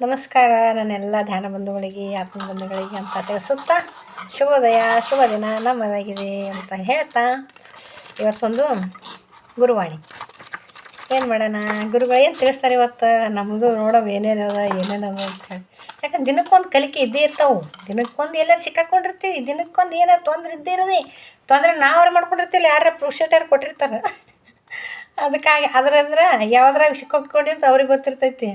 ನಮಸ್ಕಾರ ನನ್ನೆಲ್ಲ ಧ್ಯಾನ ಬಂಧುಗಳಿಗೆ ಆತ್ಮ ಬಂಧುಗಳಿಗೆ ಅಂತ ತಿಳಿಸುತ್ತಾ ಶುಭೋದಯ, ಶುಭ ದಿನ ನಮ್ಮದಾಗಿದೆ ಅಂತ ಹೇಳ್ತಾ ಇವತ್ತೊಂದು ಗುರುವಾಣಿ. ಏನು ಮಾಡೋಣ? ಗುರುಗಳು ಏನು ತಿಳಿಸ್ತಾರೆ ಇವತ್ತು? ನಮ್ಮದು ನೋಡೋದು ಏನೇನದ ಏನೇನದ ಅಂತ ಹೇಳಿ. ಯಾಕಂದ್ರೆ ದಿನಕ್ಕೊಂದು ಕಲಿಕೆ ಇದ್ದೇ ಇರ್ತಾವೆ. ದಿನಕ್ಕೊಂದು ಎಲ್ಲರೂ ಸಿಕ್ಕಾಕೊಂಡಿರ್ತೀವಿ. ದಿನಕ್ಕೊಂದು ಏನಾರು ತೊಂದರೆ ಇದ್ದೇ ಇರೋದೇ. ತೊಂದರೆ ನಾವ್ರು ಮಾಡ್ಕೊಂಡಿರ್ತೀವಿ ಯಾರ ಪುರುಷಟರು ಕೊಟ್ಟಿರ್ತಾರೆ. ಅದಕ್ಕಾಗಿ ಅದ್ರಂದ್ರೆ ಯಾವ್ದ್ರಾಗ ಸಿಕ್ಕಾಕೊಂಡಿರ್ತ ಅವ್ರಿಗೆ ಗೊತ್ತಿರ್ತೈತಿ.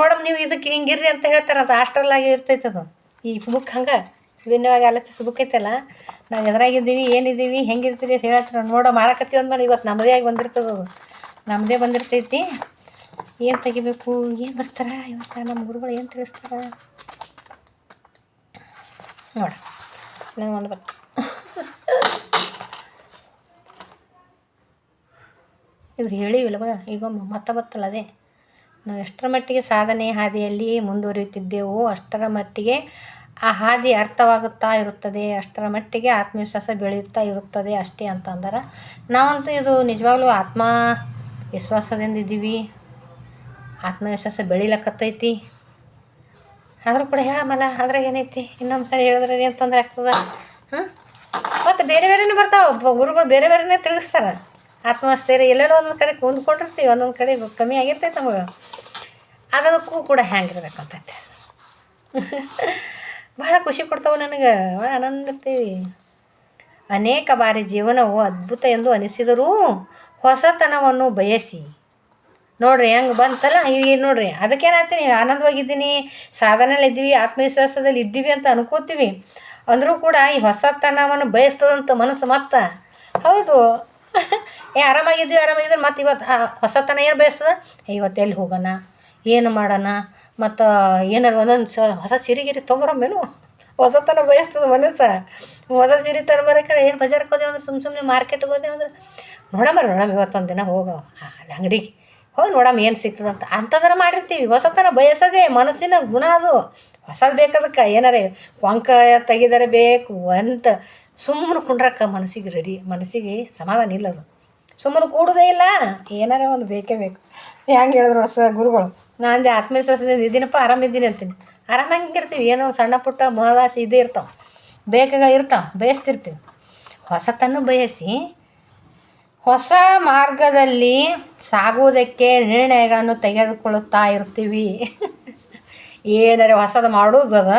ನೋಡಮ್ ನೀವು ಇದಕ್ಕೆ ಹಿಂಗಿರ್ರಿ ಅಂತ ಹೇಳ್ತಾರೆ, ಅದು ಹಾಸ್ಟೆಲ್ಲಾಗಿ ಇರ್ತೈತೆ ಅದು. ಈ ಬುಕ್ ಹಂಗೆ, ವಿಭಿನ್ನವಾಗಿ ಆಲೋಚಿಸೋ ಬುಕ್ ಐತಲ್ಲ, ನಾವು ಎದುರಾಗಿದ್ದೀವಿ, ಏನಿದ್ದೀವಿ, ಹೆಂಗಿರ್ತೀರಿ ಅಂತ ಹೇಳ್ತಾರೆ, ನೋಡೋ ಮಾಡಕತ್ತೀವಿ ಅಂದ್ಮೇಲೆ ಇವತ್ತು ನಮ್ಮದೇ ಆಗಿ ಬಂದಿರ್ತದೆ ಅದು. ನಮ್ಮದೇ ಬಂದಿರ್ತೈತಿ. ಏನು ತೆಗಿಬೇಕು, ಏನು ಬರ್ತಾರೆ ಇವತ್ತು ನಮ್ಮ ಗುರುಗಳು ಏನು ತಿಳಿಸ್ತಾರೆ? ನೋಡ ನಂಗೆ ಒಂದು ಬರ್ತ ಇದು ಹೇಳಿವಿಲ್ವ, ಈಗ ಮತ್ತೆ ಬತ್ತಲ್ಲ ಅದೇ? ನಾವು ಎಷ್ಟರ ಮಟ್ಟಿಗೆ ಸಾಧನೆ ಹಾದಿಯಲ್ಲಿ ಮುಂದುವರಿಯುತ್ತಿದ್ದೆವೋ ಅಷ್ಟರ ಮಟ್ಟಿಗೆ ಆ ಹಾದಿ ಅರ್ಥವಾಗುತ್ತಾ ಇರುತ್ತದೆ, ಅಷ್ಟರ ಮಟ್ಟಿಗೆ ಆತ್ಮವಿಶ್ವಾಸ ಬೆಳೆಯುತ್ತಾ ಇರುತ್ತದೆ ಅಷ್ಟೇ ಅಂತ ಅಂದಾರ. ನಾವಂತೂ ಇದು ನಿಜವಾಗ್ಲೂ ಆತ್ಮ ವಿಶ್ವಾಸದಿಂದ ಇದ್ದೀವಿ, ಆತ್ಮವಿಶ್ವಾಸ ಬೆಳಿಲಕ್ಕತ್ತೈತಿ ಆದರೂ ಕೂಡ ಹೇಳಮಲ್ಲ ಅದ್ರಾಗ ಏನೈತಿ? ಇನ್ನೊಂದು ಸರಿ ಹೇಳಿದ್ರೆ ಏನು ತೊಂದರೆ ಆಗ್ತದ? ಹ್ಞೂ ಮತ್ತು ಬೇರೆ ಬೇರೆನೇ ಬರ್ತಾವೆ ಗುರುಗಳು ಬೇರೆ ಬೇರೆನೇ ತಿಳಿಸ್ತಾರೆ. ಆತ್ಮಸ್ಥೈರ್ಯ ಎಲ್ಲೆಲ್ಲೋ ಒಂದೊಂದು ಕಡೆ ಕುಂದ್ಕೊಂಡಿರ್ತೀವಿ ಒಂದೊಂದು ಕಡೆ ಕಮ್ಮಿ ಆಗಿರ್ತೈತೆ ನಮಗೆ. ಅದಕ್ಕೂ ಕೂಡ ಹ್ಯಾಂಗಿರ್ಬೇಕಂತೈತೆ ಭಾಳ ಖುಷಿ ಕೊಡ್ತಾವೆ ನನಗೆ. ಭಾಳ ಆನಂದ ಇರ್ತೀವಿ. ಅನೇಕ ಬಾರಿ ಜೀವನವು ಅದ್ಭುತ ಎಂದು ಅನಿಸಿದರೂ ಹೊಸತನವನ್ನು ಬಯಸಿ. ನೋಡ್ರಿ, ಹೆಂಗೆ ಬಂತಲ್ಲ? ಈಗ ನೋಡ್ರಿ ಅದಕ್ಕೇನಾಗ್ತೀನಿ ಆನಂದವಾಗಿದ್ದೀನಿ. ಸಾಧನೆಯಲ್ಲಿ ಇದ್ದೀವಿ ಆತ್ಮವಿಶ್ವಾಸದಲ್ಲಿ ಇದ್ದೀವಿ ಅಂತ ಅನ್ಕೋತೀವಿ. ಅಂದರೂ ಕೂಡ ಈ ಹೊಸತನವನ್ನು ಬಯಸ್ತದಂತ ಮನಸ್ಸು ಮತ್ತೆ? ಹೌದು. ಏ, ಆರಾಮಾಗಿದ್ವಿ ಆರಾಮಾಗಿದ್ರೆ ಮತ್ತೆ ಇವತ್ತು ಹೊಸತನ ಏನು ಬಯಸ್ತದ? ಇವತ್ತು ಎಲ್ಲಿ ಹೋಗೋಣ? ಏನು ಮಾಡೋಣ? ಮತ್ತು ಏನಾರು ಒಂದೊಂದು ಸ ಹೊಸ ಸೀರೆ ಗೀರೆ ತೊಗೊಂಬರಮೇನು ಹೊಸತನ ಬಯಸ್ತದ ಮನಸ್ಸು. ಹೊಸ ಸೀರೆ ತರಬರಕ್ಕೆ ಏನು ಬಜಾರಕ್ಕೆ ಹೋದೆವು ಅಂದ್ರೆ ಸುಮ್ಮ ಸುಮ್ಮನೆ ಮಾರ್ಕೆಟ್ಗೆ ಹೋದೆವು ಅಂದ್ರೆ, ನೋಡಮ್ಮ ನೋಡಮ್ಮ ಇವತ್ತೊಂದು ದಿನ ಹೋಗವ. ಅಲ್ಲಿ ಅಂಗಡಿಗೆ ಹೋಗಿ ನೋಡಮ್ಮ ಏನು ಸಿಗ್ತದಂತ ಅಂಥದ್ರ ಮಾಡಿರ್ತೀವಿ. ಹೊಸತನ ಬಯಸೋದೇ ಮನಸ್ಸಿನ ಗುಣ ಅದು. ಹೊಸದು ಬೇಕದಕ್ಕೆ ಏನಾರೇ ಕೊಂಕ ತೆಗಿದರೆ ಬೇಕು ಅಂತ ಸುಮ್ಮನೆ ಕುಂಡ್ರಕ್ಕ ಮನಸ್ಸಿಗೆ ರೆಡಿ ಮನಸ್ಸಿಗೆ ಸಮಾಧಾನ ಇಲ್ಲ ಅದು ಸುಮ್ಮನೆ ಕೂಡೋದೇ ಇಲ್ಲ. ಏನಾರೇ ಒಂದು ಬೇಕೇ ಬೇಕು. ಹೆಂಗೆ ಹೇಳಿದ್ರು ಹೊಸ ಗುರುಗಳು. ನಾನು ಆತ್ಮವಿಶ್ವಾಸದಿಂದ ಇದ್ದೀನಪ್ಪ ಆರಾಮಿದ್ದೀನಿ ಅಂತೀನಿ. ಆರಾಮಾಗಿರ್ತೀವಿ ಏನೋ ಸಣ್ಣ ಪುಟ್ಟ ಮಹದಾಸೆ ಇದೇ ಇರ್ತಾವೆ. ಬೇಕಾಗ ಇರ್ತಾವೆ. ಬಯಸ್ತಿರ್ತೀವಿ. ಹೊಸತನ್ನು ಬಯಸಿ ಹೊಸ ಮಾರ್ಗದಲ್ಲಿ ಸಾಗುವುದಕ್ಕೆ ನಿರ್ಣಯಗಳನ್ನು ತೆಗೆದುಕೊಳ್ಳುತ್ತಾ ಇರ್ತೀವಿ. ಏನಾರ ಹೊಸದು ಮಾಡೋದು ಅದ?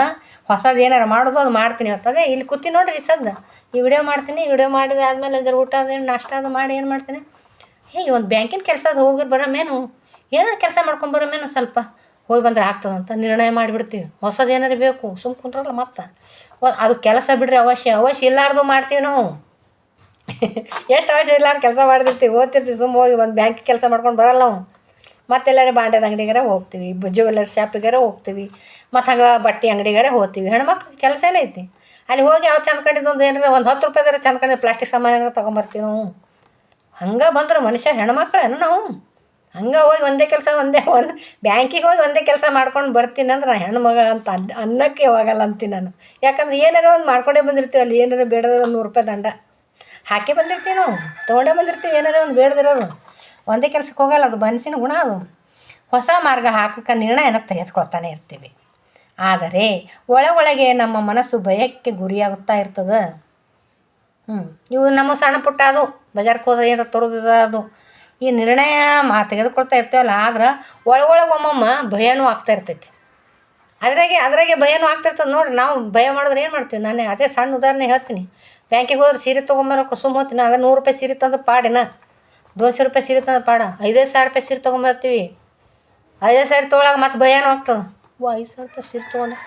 ಹೊಸದು ಏನಾರು ಮಾಡೋದು ಅದು ಮಾಡ್ತೀನಿ ಅದೇ ಇಲ್ಲಿ ಕೂತಿ ನೋಡ್ರಿ ಸದ್ದ. ಈ ವಿಡಿಯೋ ಮಾಡ್ತೀನಿ ವಿಡಿಯೋ ಮಾಡಿದ ಆದಮೇಲೆ ಅದ್ರ ಊಟ ಅದೇನು ನಾಷ್ಟ ಅದು ಮಾಡಿ ಏನು ಮಾಡ್ತೀನಿ? ಹೇ ಒಂದು ಬ್ಯಾಂಕಿನ ಕೆಲಸ ಅದು ಹೋಗಿರ್ ಬರೋಮೇನು? ಏನಾರು ಕೆಲಸ ಮಾಡ್ಕೊಂಡು ಬರೋಮೇನು ಸ್ವಲ್ಪ ಹೋಗಿ ಬಂದ್ರೆ ಆಗ್ತದಂತ ನಿರ್ಣಯ ಮಾಡಿಬಿಡ್ತೀವಿ. ಹೊಸದು ಏನಾರು ಬೇಕು ಸುಮ್ ಕುಂದ್ರಲ್ಲ ಮತ್ತೆ. ಅದು ಕೆಲಸ ಬಿಡ್ರಿ ಅವಶ್ಯ ಅವಶ್ಯ ಇಲ್ಲಾರ್ದು ಮಾಡ್ತೀವಿ ನಾವು. ಎಷ್ಟು ಅವಶ್ಯ ಇಲ್ಲಾರ್ದು ಕೆಲಸ ಮಾಡ್ತಿರ್ತೀವಿ, ಓದ್ತಿರ್ತೀವಿ ಸುಮ್ಮ ಹೋಗಿ ಒಂದು ಬ್ಯಾಂಕ್ ಕೆಲಸ ಮಾಡ್ಕೊಂಡು ಬರಲ್ಲ ನಾವು. ಮತ್ತೆಲ್ಲರೂ ಬಾಂಡೆದ ಅಂಗಡಿಗಾರ ಹೋಗ್ತೀವಿ ಜ್ಯುವೆಲ್ಲರ್ ಶಾಪಿಗಾರ ಹೋಗ್ತೀವಿ, ಮತ್ತು ಹಂಗೆ ಬಟ್ಟೆ ಅಂಗಡಿಗಾರ ಹೋಗ್ತೀವಿ. ಹೆಣ್ಮಕ್ಳು ಕೆಲಸ ಏನೈತಿ ಅಲ್ಲಿ ಹೋಗಿ ಯಾವ ಚಂದ ಕಂಡಿದ್ದೊಂದು ಏನಾರ ಒಂದು ಹತ್ತು ರೂಪಾಯಿದಾರ ಚಂದ ಕಂಡಿದ್ದು ಪ್ಲಾಸ್ಟಿಕ್ ಸಾಮಾನು ಏನಾರ ತೊಗೊಂಬರ್ತೀವಿ ನಾವು. ಹಂಗೆ ಬಂದ್ರೆ ಮನುಷ್ಯ, ಹೆಣ್ಮಕ್ಳೇನು ನಾವು. ಹಂಗೆ ಹೋಗಿ ಒಂದೇ ಕೆಲಸ, ಒಂದೇ ಒಂದು ಬ್ಯಾಂಕಿಗೆ ಹೋಗಿ ಒಂದೇ ಕೆಲಸ ಮಾಡ್ಕೊಂಡು ಬರ್ತೀನಿ ಅಂದ್ರೆ ನಾನು ಹೆಣ್ಮಗ ಅಂತ ಅದ್ ಅನ್ನಕ್ಕೆ ಹೋಗಲ್ಲ ಅಂತೀನಿ ನಾನು. ಯಾಕಂದ್ರೆ ಏನಾರ ಒಂದು ಮಾಡ್ಕೊಂಡೇ ಬಂದಿರ್ತೀವಿ ಅಲ್ಲಿ, ಏನಾರ ಬೇಡದ ನೂರು ರೂಪಾಯಿ ದಂಡ. ಹಾಕಿ ಬಂದಿರ್ತೀವಿ ನಾವು, ತೊಗೊಂಡೇ ಬಂದಿರ್ತೀವಿ ಏನಾರ ಒಂದು ಬೇಡದಿರೋದು ಒಂದೇ ಕೆಲಸಕ್ಕೆ ಹೋಗಲ್ಲ, ಅದು ಮನಸ್ಸಿನ ಗುಣ ಅದು. ಹೊಸ ಮಾರ್ಗ ಹಾಕಕ್ಕೆ ನಿರ್ಣಯನ ತೆಗೆದುಕೊಳ್ತಾನೆ ಇರ್ತೀವಿ. ಆದರೆ ಒಳ ಒಳಗೆ ನಮ್ಮ ಮನಸ್ಸು ಭಯಕ್ಕೆ ಗುರಿಯಾಗುತ್ತಾ ಇರ್ತದೆ? ಹ್ಞೂ ಇವು ನಮ್ಮ ಸಣ್ಣ ಪುಟ್ಟ ಅದು. ಬಜಾರ್ಗೆ ಹೋದ್ರೆ ಏನಾರ ತರೋದು ಅದು. ಈ ನಿರ್ಣಯ ಮಾ ತೆಗೆದುಕೊಳ್ತಾ ಇರ್ತೇವಲ್ಲ, ಆದ್ರೆ ಒಳಗೊಳಗೆ ಒಮ್ಮೊಮ್ಮೆ ಭಯನೂ ಆಗ್ತಾ ಇರ್ತೈತಿ. ಅದ್ರಾಗೆ ಅದ್ರಾಗೆ ಭಯನೂ ಆಗ್ತಿರ್ತದೆ ನೋಡಿರಿ, ನಾವು ಭಯ ಮಾಡಿದ್ರೆ ಏನು ಮಾಡ್ತೀವಿ? ನಾನು ಅದೇ ಸಣ್ಣ ಉದಾಹರಣೆ ಹೇಳ್ತೀನಿ. ಬ್ಯಾಂಕಿಗೆ ಹೋದ್ರೆ ಸೀರೆ ತೊಗೊಂಬರೋಕೆ ಸುಮ್ಮ ಹೋಗ್ತೀನಿ ಅದೇ ನೂರು ರೂಪಾಯಿ ಸೀರೆ ತಂದ್ರೆ ಪಾಡಿನ? ದೋನ್ಸೆ ರೂಪಾಯಿ ಸೀರೆ ತಂದ್ರೆ ಪಾಡ? ಐದೈದು ಸಾವಿರ ರೂಪಾಯಿ ಸೀರೆ ತೊಗೊಂಬರ್ತೀವಿ. ಐದೈದು ಸಾವಿರ ತೊಗೊಳಾಗ ಮತ್ತೆ ಭಯನೂ ಆಗ್ತದೆ. ಓ, ಐದು ಸಾವಿರ ರೂಪಾಯಿ ಸೀರೆ ತೊಗೊಂಡು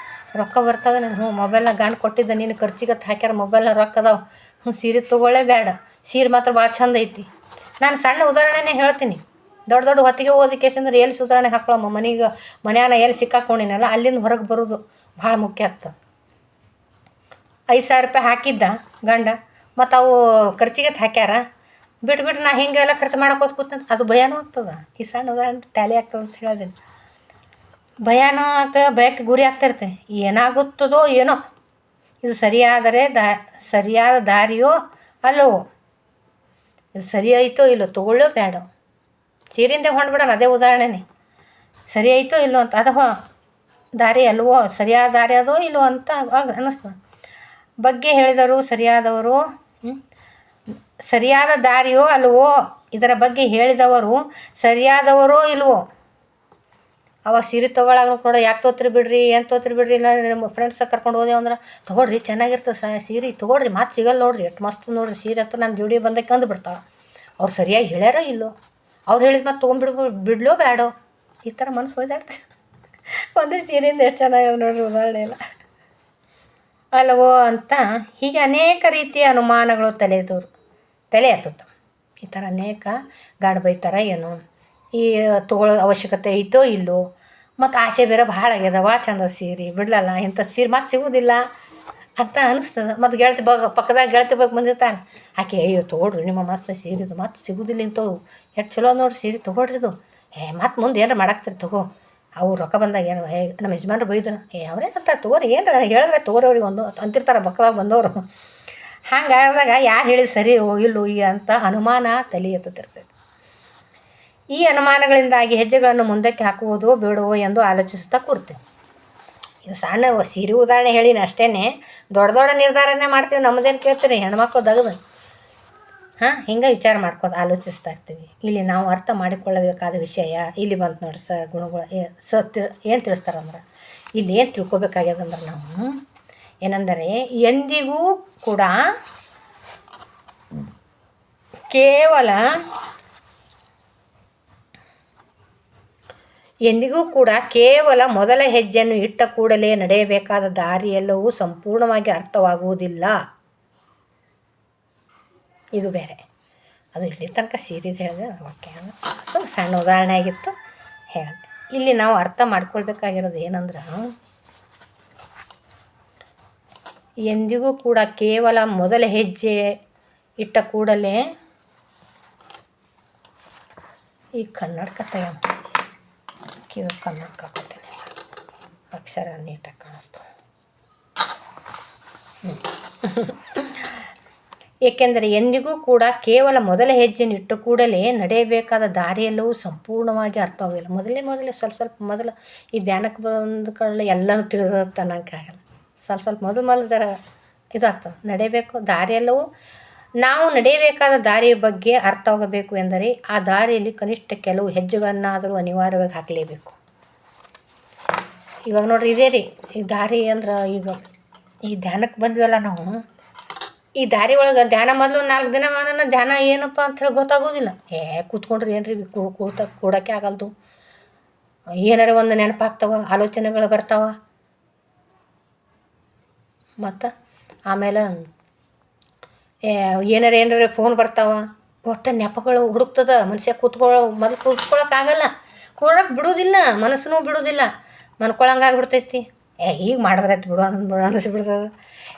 ರೊಕ್ಕ ಬರ್ತವೆ ನಾನು ಹ್ಞೂ ಮೊಬೈಲ್ನಾಗ ಗಂಡು ಕೊಟ್ಟಿದ್ದೆ ನೀನು ಖರ್ಚಿಗತ್ತು ಹಾಕ್ಯಾರ ಮೊಬೈಲ್ನಾಗ ರೊಕ್ಕ ಅದಾವೆ. ಹ್ಞೂ, ಸೀರೆ ತೊಗೊಳ್ಳೇ ಬೇಡ ಸೀರೆ ಮಾತ್ರ ಭಾಳ ಚಂದ ಐತಿ. ನಾನು ಸಣ್ಣ ಉದಾಹರಣೆನೇ ಹೇಳ್ತೀನಿ. ದೊಡ್ಡ ದೊಡ್ಡ ಹೊತ್ತಿಗೆ ಓದಿಕೇಸಂದ್ರೆ ಎಲ್ಲಿ ಸುಧಾರಣೆ ಹಾಕ್ಕೊಳಮ್ಮ? ಮನೆಗೆ, ಮನ್ಯಾನ ಎಲ್ಲಿ ಸಿಕ್ಕಾಕೊಂಡಿನಲ್ಲ, ಅಲ್ಲಿಂದ ಹೊರಗೆ ಬರೋದು ಭಾಳ ಮುಖ್ಯ ಆಗ್ತದೆ. ಐದು ಸಾವಿರ ರೂಪಾಯಿ ಹಾಕಿದ್ದ ಗಂಡ, ಮತ್ತು ಅವು ಖರ್ಚಿಗೆ ಹಾಕ್ಯಾರ. ಬಿಟ್ಟು ಬಿಟ್ಟು ನಾ ಹಿಂಗೆಲ್ಲ ಖರ್ಚು ಮಾಡಕೋತ ಕೂತ್ನ ಅದು ಭಯನೂ ಆಗ್ತದೆ. ಈ ಸಣ್ಣ ಉದಾಹರಣೆ ಟ್ಯಾಲಿ ಆಗ್ತದೆ ಅಂತ ಹೇಳಿದೀನಿ. ಭಯನೂ ಆಗ್ತದೆ ಭಯಕ್ಕೆ ಗುರಿ ಆಗ್ತಿರ್ತೆ ಏನಾಗುತ್ತದೋ ಏನೋ. ಇದು ಸರಿಯಾದರೆ ದಾ, ಸರಿಯಾದ ದಾರಿಯೋ ಅಲ್ಲವೋ? ಇದು ಸರಿ ಆಯಿತೋ ಇಲ್ಲೋ ತೊಗೊಳ್ಳೋ ಬೇಡ. ಸೀರಿಂದ ಹೊಂಡ್ಬಿಡೋಣ, ಅದೇ ಉದಾಹರಣೆನೇ. ಸರಿ ಆಯಿತೋ ಇಲ್ಲೋ ಅಂತ, ಅದು ಹೋ, ದಾರಿ ಅಲ್ವೋ, ಸರಿಯಾದ ದಾರಿ ಅದೋ ಇಲ್ಲೋ ಅಂತ ಅನ್ನಿಸ್ತದೆ ಬಗ್ಗೆ ಹೇಳಿದರು ಸರಿಯಾದವರು ಸರಿಯಾದ ದಾರಿಯೋ ಅಲ್ವೋ, ಇದರ ಬಗ್ಗೆ ಹೇಳಿದವರು ಸರಿಯಾದವರೋ ಇಲ್ವೋ ಅವಾಗ ಸೀರೆ ತೊಗೊಳಾಗ ಕೂಡ ಯಾಕೆ ತೋತ್ರಿ ಬಿಡ್ರಿ, ಏನು ತೋತ್ರಿ ಬಿಡ್ರಿ, ಇಲ್ಲ ನಮ್ಮ ಫ್ರೆಂಡ್ಸ್ ಕರ್ಕೊಂಡು ಹೋದೆವು ಅಂದ್ರೆ, ತೊಗೊಳ್ರಿ ಚೆನ್ನಾಗಿರ್ತದೆ ಸ ಸೀರೆ, ತೊಗೊಳ್ರಿ ಮತ್ತೆ ಸಿಗಲ್ಲ ನೋಡ್ರಿ, ಎಷ್ಟು ಮಸ್ತ್ ನೋಡ್ರಿ ಸೀರೆ ಅಂತ ನನ್ನ ಜೋಡಿ ಬಂದಕ್ಕೆ ಅಂದು ಬಿಡ್ತಾಳೆ. ಅವ್ರು ಸರಿಯಾಗಿ ಹೇಳ್ಯಾರೋ ಇಲ್ಲೋ? ಅವ್ರು ಹೇಳಿದ ಮತ್ತೆ ತೊಗೊಂಡ್ಬಿಡ್ಬೋ ಬಿಡ್ಲೋ ಬೇಡೋ ಈ ಥರ ಮನಸ್ಸು ಹೋಯ್ದಾಡ್ತೆ ಒಂದೇ ಸೀರೆಯಿಂದ ಎಷ್ಟು ಚೆನ್ನಾಗಿದೆ ನೋಡ್ರಿ ಉದಾಹರಣೆ ಇಲ್ಲ ಅಲ್ವೋ ಅಂತ ಹೀಗೆ ಅನೇಕ ರೀತಿಯ ಅನುಮಾನಗಳು ತಲೆ ತಲೆ ಹತ್ತುತ್ತ ಈ ಥರ ಅನೇಕ ಗಾಡ್ ಬೈತಾರ ಏನೋ. ಈ ತೊಗೊಳ್ಳೋ ಅವಶ್ಯಕತೆ ಐತೋ ಇಲ್ಲೋ, ಮತ್ತು ಆಸೆ ಬೇರೆ ಭಾಳ ಆಗ್ಯದ ಭಾಳ ಚಂದ ಸೀರೆ, ಬಿಡ್ಲಲ್ಲ, ಇಂಥ ಸೀರೆ ಮತ್ತೆ ಸಿಗೋದಿಲ್ಲ ಅಂತ ಅನಿಸ್ತದ. ಮತ್ತು ಗೆಳತಿ ಬಗ್ ಪಕ್ಕದಾಗ ಗೆಳತಿ ಬಗ್ಗೆ ಬಂದಿರ್ತಾನೆ, ಆಕೆ, ಅಯ್ಯೋ, ತೊಗೊಳ್ರಿ ನಿಮ್ಮ ಮಸ್ತ್ ಸೀರೆ ಇದು ಮತ್ತೆ ಸಿಗೋದಿಲ್ಲ ಇಂಥವು, ಎಷ್ಟು ಚಲೋ ನೋಡ್ರಿ ಸೀರೆ ತೊಗೊಳ್ರಿ ಇದು. ಏ, ಮತ್ತೆ ಮುಂದೆ ಏನಾರ ಮಾಡಾಕ್ತಿರಿ ತಗೋ. ಅವು ರೊಕ್ಕ ಬಂದಾಗ ಏನು ಹೇ ನಮ್ಮ ಯಜಮಾನ್ರು ಬೈದ್ರು. ಏ, ಅವರೇ ಅಂತ ತಗೋರಿ ಏನು ಹೇಳಿದ್ರೆ ತಗೋರಿ ಅವ್ರಿಗೆ ಒಂದು, ಅಂತಿರ್ತಾರೆ ಪಕ್ಕದಾಗ ಬಂದವರು. ಹಂಗಾದಾಗ ಯಾರು ಹೇಳಿ ಸರಿ ಇಲ್ಲೋ ಈ ಅಂತ ಅನುಮಾನ ತಲೆ ಎತ್ತುತ್ತಿರ್ತೈತೆ. ಈ ಅನುಮಾನಗಳಿಂದಾಗಿ ಹೆಜ್ಜೆಗಳನ್ನು ಮುಂದಕ್ಕೆ ಹಾಕುವುದೋ ಬೇಡವೋ ಎಂದು ಆಲೋಚಿಸುತ್ತಾ ಕೂರ್ತೀವಿ ಇದು ಸಣ್ಣ ಸೀರೆ ಉದಾಹರಣೆ ಹೇಳಿನ ಅಷ್ಟೇ ದೊಡ್ಡ ದೊಡ್ಡ ನಿರ್ಧಾರನೇ ಮಾಡ್ತೀವಿ, ನಮ್ಮದೇನು ಕೇಳ್ತೀರಿ? ಹೆಣ್ಮಕ್ಳು ದಗದು. ಹಾಂ, ಹಿಂಗೆ ವಿಚಾರ ಮಾಡ್ಕೊಂಡು ಆಲೋಚಿಸ್ತಾ ಇರ್ತೀವಿ. ಇಲ್ಲಿ ನಾವು ಅರ್ಥ ಮಾಡಿಕೊಳ್ಳಬೇಕಾದ ವಿಷಯ ಇಲ್ಲಿ ಬಂತು ನೋಡ್ರಿ ಸರ್, ಗುಣಗಳು ಏ, ಸ ಏನು ತಿಳಿಸ್ತಾರಂದ್ರೆ ಇಲ್ಲಿ ಏನು ತಿಳ್ಕೊಬೇಕಾಗ್ಯದಂದ್ರೆ ನಾವು ಏನಂದರೆ, ಎಂದಿಗೂ ಕೂಡ ಕೇವಲ ಎಂದಿಗೂ ಕೂಡ ಕೇವಲ ಮೊದಲ ಹೆಜ್ಜೆಯನ್ನು ಇಟ್ಟ ಕೂಡಲೇ ನಡೆಯಬೇಕಾದ ದಾರಿಯೆಲ್ಲವೂ ಸಂಪೂರ್ಣವಾಗಿ ಅರ್ಥವಾಗುವುದಿಲ್ಲ. ಇದು ಬೇರೆ. ಅದು ಇಲ್ಲಿ ತನಕ ಸೀರಿದು ಹೇಳಿದೆ ಓಕೆ ಸೊ ಸಣ್ಣ ಉದಾಹರಣೆ ಆಗಿತ್ತು. ಹೇಳಿದೆ ಇಲ್ಲಿ ನಾವು ಅರ್ಥ ಮಾಡ್ಕೊಳ್ಬೇಕಾಗಿರೋದು ಏನಂದ್ರೆ, ಎಂದಿಗೂ ಕೂಡ ಕೇವಲ ಮೊದಲ ಹೆಜ್ಜೆ ಇಟ್ಟ ಕೂಡಲೇ ಈ ಕನ್ನಡಕ ತೆಗ ಹಾಕೋತೀನಿ ಸರ್ ಅಕ್ಷರ ನೀಟಾಗಿ ಕಾಣಿಸ್ತು ಏಕೆಂದರೆ ಎಂದಿಗೂ ಕೂಡ ಕೇವಲ ಮೊದಲ ಹೆಜ್ಜೆಯನ್ನು ಇಟ್ಟು ಕೂಡಲೇ ನಡೆಯಬೇಕಾದ ದಾರಿಯೆಲ್ಲವೂ ಸಂಪೂರ್ಣವಾಗಿ ಅರ್ಥವಾಗೋದಿಲ್ಲ ಮೊದಲೇ ಮೊದಲೇ ಸ್ವಲ್ಪ ಸ್ವಲ್ಪ ಮೊದಲು ಈ ಧ್ಯಾನಕ್ಕೆ ಬಂದ ಕಳ್ಳೆ ಎಲ್ಲನೂ ತನಕ ಅನ್ನೋಕ್ಕಾಗಲ್ಲ ಸ್ವಲ್ಪ ಸ್ವಲ್ಪ ಮೊದಲು ಮೊದಲು ಜರ ಇದಾಗ್ತದೆ. ನಡೆಯಬೇಕು, ದಾರಿಯೆಲ್ಲವೂ ನಾವು ನಡೆಯಬೇಕಾದ ದಾರಿಯ ಬಗ್ಗೆ ಅರ್ಥವಾಗಬೇಕು ಎಂದರೆ ಆ ದಾರಿಯಲ್ಲಿ ಕನಿಷ್ಠ ಕೆಲವು ಹೆಜ್ಜೆಗಳನ್ನಾದರೂ ಅನಿವಾರ್ಯವಾಗಿ ಹಾಕಲೇಬೇಕು. ಇವಾಗ ನೋಡ್ರಿ ಇದೇ ರೀ, ಈ ದಾರಿ ಅಂದ್ರೆ ಈಗ ಈ ಧ್ಯಾನಕ್ಕೆ ಬಂದ್ವಲ್ಲ ನಾವು, ಈ ದಾರಿ ಒಳಗೆ ಧ್ಯಾನ ಮೊದಲು ನಾಲ್ಕು ದಿನ ಮಾಡೋಣ, ಧ್ಯಾನ ಏನಪ್ಪ ಅಂತ ಹೇಳಿ ಗೊತ್ತಾಗೋದಿಲ್ಲ. ಏ, ಕೂತ್ಕೊಂಡ್ರಿ ಏನ್ರಿ ಕೂತ ಕೂಡೋಕ್ಕೆ ಆಗಲ್ದು. ಏನಾರ ಒಂದು ನೆನಪಾಗ್ತಾವ, ಆಲೋಚನೆಗಳು ಬರ್ತಾವ. ಮತ್ತು ಆಮೇಲೆ ಏನಾರ ಏನಾರ ಫೋನ್ ಬರ್ತಾವ. ಒಟ್ಟು ನೆಪಗಳು ಹುಡುಕ್ತದ. ಮನುಷ್ಯ ಕೂತ್ಕೊಳ್ಳೋ, ಮೊದಲು ಕೂತ್ಕೊಳ್ಳೋಕ್ಕಾಗಲ್ಲ ಕೂರಕ್ಕೆ ಬಿಡೋದಿಲ್ಲ. ಮನಸ್ಸೂ ಬಿಡೋದಿಲ್ಲ. ಮನ್ಕೊಳಂಗೆ ಆಗ್ಬಿಡ್ತೈತಿ. ಏ ಈಗ ಮಾಡಿದ್ರಾಯ್ತು ಬಿಡು ಅಂದ್, ಬಿಡು ಅನಿಸ್ಬಿಡ್ತದೆ.